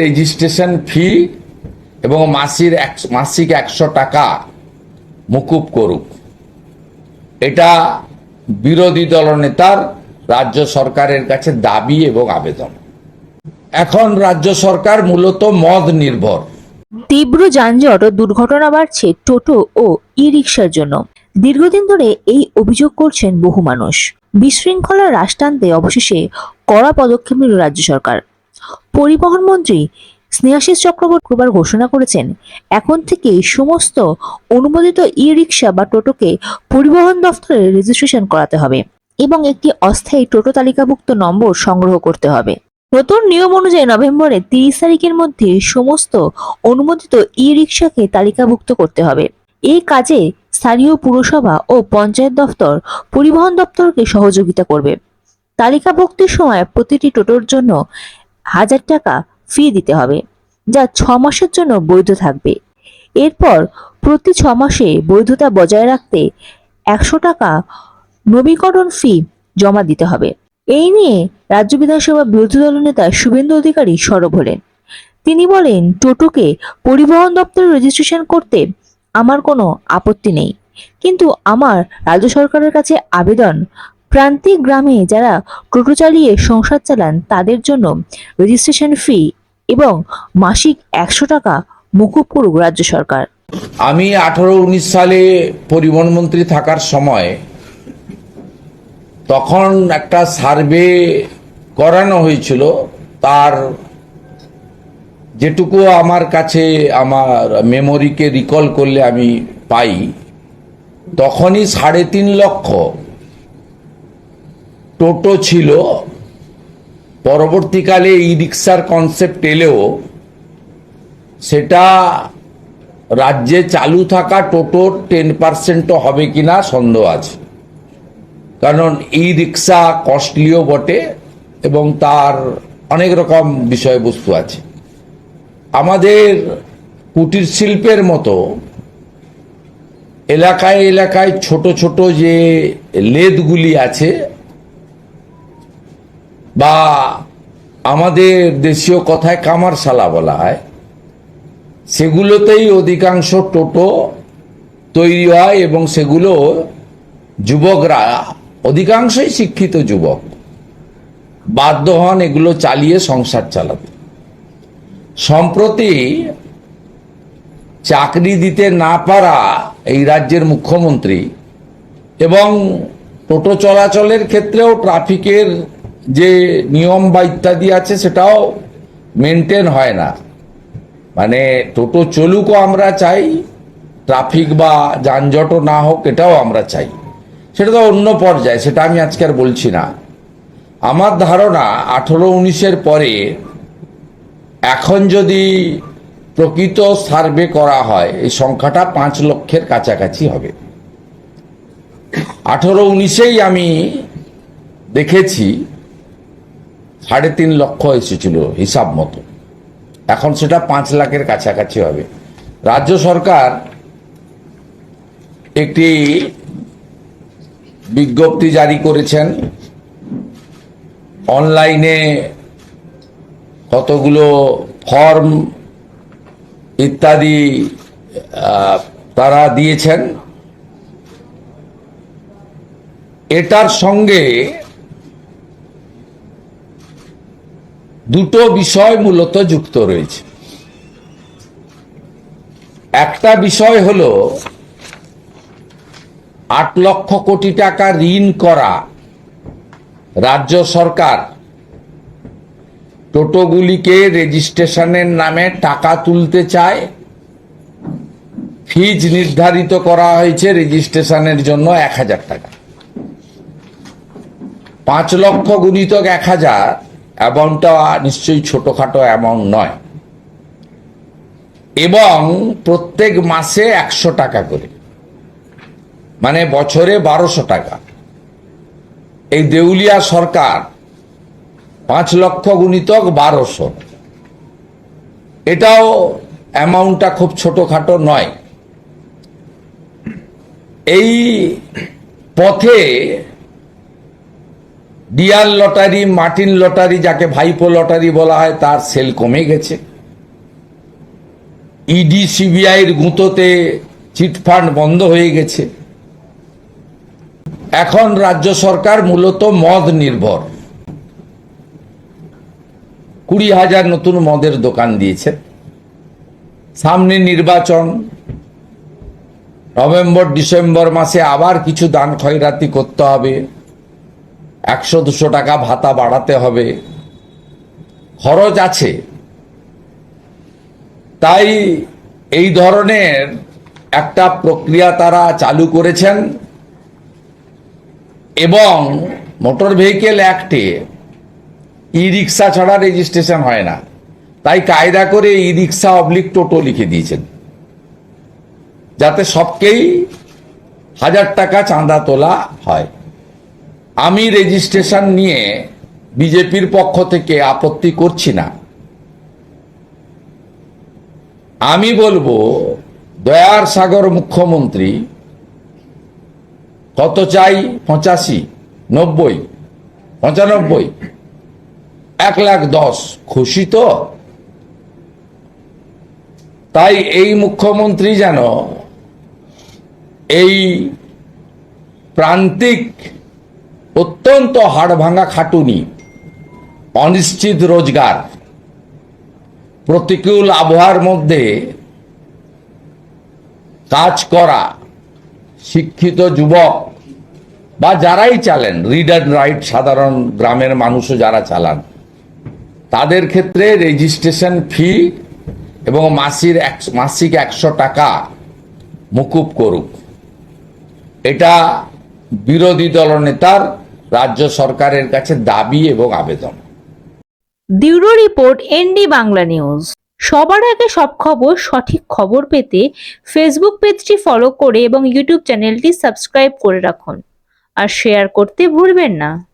Registration fee এবং মাসির মাসিক একশো টাকা মুকুব করুক। এটা বিরোধী দলনেতার রাজ্য সরকারের কাছে দাবি এবং আবেদন। এখন রাজ্য সরকার মূলত মদ নির্ভর। তীব্র যানজট ও দুর্ঘটনা বাড়ছে টোটো ও ই রিক্সার জন্য। দীর্ঘদিন ধরে এই অভিযোগ করছেন বহু মানুষ। বিশৃঙ্খলা হ্রাস টানতে অবশেষে কড়া পদক্ষেপ নিল রাজ্য সরকার। পরিবহন মন্ত্রী স্নেহাশিস চক্রবর্তী শুক্রবার ঘোষণা করেছেন, এখন থেকে সমস্ত অনুমোদিত ই রিক্সা বা টোটোকে পরিবহন দফতরে রেজিস্ট্রেশন করাতে হবে এবং একটি অস্থায়ী টোটো তালিকাভুক্ত নম্বর সংগ্রহ করতে হবে। নতুন নিয়ম অনুযায়ী নভেম্বরের তিরিশ তারিখের মধ্যে সমস্ত অনুমোদিত ই রিক্সাকে তালিকাভুক্ত করতে হবে। এই কাজে স্থানীয় পুরসভা ও পঞ্চায়েত দফতর পরিবহন দপ্তরকে সহযোগিতা করবে। তালিকাভুক্তির সময় প্রতিটি টোটোর জন্য হাজার টাকা ফি দিতে হবে, যা ছ মাসের জন্য বৈধ থাকবে। এরপর প্রতি ছ মাসে বৈধতা বজায় রাখতে একশো টাকা নবীকরণ ফি জমা দিতে হবে। এই নিয়ে রাজ্য বিধানসভা বিরোধী দলনেতা শুভেন্দু অধিকারী সরব হলেন। তিনি বলেন, টোটোকে পরিবহন দপ্তরে রেজিস্ট্রেশন করতে আমার কোনো আপত্তি নেই। কিন্তু আমার রাজ্য সরকারের কাছে আবেদন প্রান্তিক গ্রামে যারা টোটো চালিয়ে সংসার চালান, তাদের জন্য রেজিস্ট্রেশন ফি এবং মাসিক একশো টাকা মুকুব করুক রাজ্য সরকার। আমি আঠারো উনিশ সালে পরিবহন মন্ত্রী থাকার সময় তখন একটা সার্ভে করানো হয়েছিল, তার যেটুকু আমার কাছে আমার মেমোরিকে রিকল করলে আমি পাই, তখনই সাড়ে তিন লক্ষ টোটো ছিল, পরবর্তীকালে ই রিক্সার কনসেপ্ট এলেও সেটা রাজ্যে চালু থাকা টোটোর টেন পার্সেন্টও হবে কিনা সন্দেহ আছে। কারণ ই রিক্সা কস্টলিও বটে এবং তার অনেক রকম বিষয়বস্তু আছে। আমাদের কুটির শিল্পের মতো এলাকায় এলাকায় ছোট ছোট যে লেদগুলি আছে বা আমাদের দেশীয় কথায় কামারশালা বলা হয়, সেগুলোতেই অধিকাংশ টোটো তৈরি হয় এবং সেগুলো যুবকরা, অধিকাংশই শিক্ষিত যুবক, বাধ্য হন এগুলো চালিয়ে সংসার চালাতে। সম্প্রতি চাকরি দিতে না পারা এই রাজ্যের মুখ্যমন্ত্রী এবং টোটো চলাচলের ক্ষেত্রেও ট্রাফিকের যে নিয়ম বা ইত্যাদি আছে সেটাও মেনটেন হয় না। মানে টোটো চলুকও আমরা চাই ট্রাফিক বা যানজটও না হোক এটাও আমরা চাই। সেটা তো অন্য পর্যায়ে, সেটা আমি আজকে আর বলছি না। আমার ধারণা আঠেরো উনিশের পরে এখন যদি প্রকৃত সার্ভে করা হয়, এই সংখ্যাটা পাঁচ লক্ষের কাছাকাছি হবে। আঠেরো উনিশেই আমি দেখেছি সাড়ে তিন লক্ষ এসেছিল হিসাব মতো। এখন সেটা পাঁচ লাখের কাছাকাছি হবে। রাজ্য সরকার একটি বিজ্ঞপ্তি জারি করেছেন। অনলাইনে কতগুলো ফর্ম ইত্যাদি তারা দিয়েছেন। এটার সঙ্গে দুটো বিষয় মূলত যুক্ত রয়েছে। একটা বিষয় হলো, আট লক্ষ কোটি টাকা ঋণ করা রাজ্য সরকার টোটোগুলিকে রেজিস্ট্রেশনের নামে টাকা তুলতে চায়। ফিজ নির্ধারিত করা হয়েছে রেজিস্ট্রেশনের জন্য এক হাজার টাকা। পাঁচ লক্ষ গুণিতক এক হাজার অ্যামাউন্টটা নিশ্চয়ই ছোটখাটো অ্যামাউন্ট নয়। এবং প্রত্যেক মাসে একশো টাকা করে। মানে বছরে বারোশো টাকা। এই দেউলিয়া সরকার পাঁচ লক্ষ গুণিতক বারোশো। এটাও অ্যামাউন্টটা খুব ছোটখাটো নয়। এই পথে ডিয়ার লটারি, মার্টিন লটারি, যাকে ভাইপো লটারি বলা হয়, তার সেল কমে গেছে। ইডি সিবিআইয়ের গুঁতোতে চিটফান্ড বন্ধ হয়ে গেছে। এখন রাজ্য সরকার মূলত মদ নির্ভর। কুড়ি হাজার নতুন মদের দোকান দিয়েছে। সামনে নির্বাচন। নভেম্বর, ডিসেম্বর মাসে আবার কিছু দান খয়রাতি করতে হবে। একশো দুশো টাকা ভাতা বাড়াতে হবে। খরচ আছে। তাই এই ধরনের একটা প্রক্রিয়া তারা চালু করেছেন এবং মোটর ভেহিকেল অ্যাক্টে ই রিক্সা ছাড়া রেজিস্ট্রেশন হয় না। তাই কায়দা করে ই রিক্সা অবলিক টোটো লিখে দিয়েছেন। যাতে সবকেই হাজার টাকা চাঁদা তোলা হয়। আমি রেজিস্ট্রেশন নিয়ে বিজেপির পক্ষ থেকে আপত্তি করছি না। আমি বলব, দয়ার সাগর মুখ্যমন্ত্রী, কত চাই? পঁচাশি, নব্বই, পঁচানব্বই, এক লাখ দশ। খুশি তো? তাই এই মুখ্যমন্ত্রী যেন এই প্রান্তিক অত্যন্ত হাড় ভাঙা খাটুনি, অনিশ্চিত রোজগার, প্রতিকূল আবহাওয়ার মধ্যে কাজ করা শিক্ষিত যুবক বা যারাই চালেন রিড অ্যান্ড রাইট সাধারণ গ্রামের মানুষও যারা চালান, তাদের ক্ষেত্রে রেজিস্ট্রেশন ফি এবং মাসির এক- মাসিক একশো টাকা মুকুব করুক। এটা বিরোধী দলনেতার রাজ্য সরকারের কাছে দাবি এবং আবেদন। Bureau report, ND Bangla news. সবার আগে সব খবর, সঠিক খবর পেতে ফেসবুক পেজটি ফলো করে এবং ইউটিউব চ্যানেলটি সাবস্ক্রাইব করে রাখুন। আর শেয়ার করতে ভুলবেন না।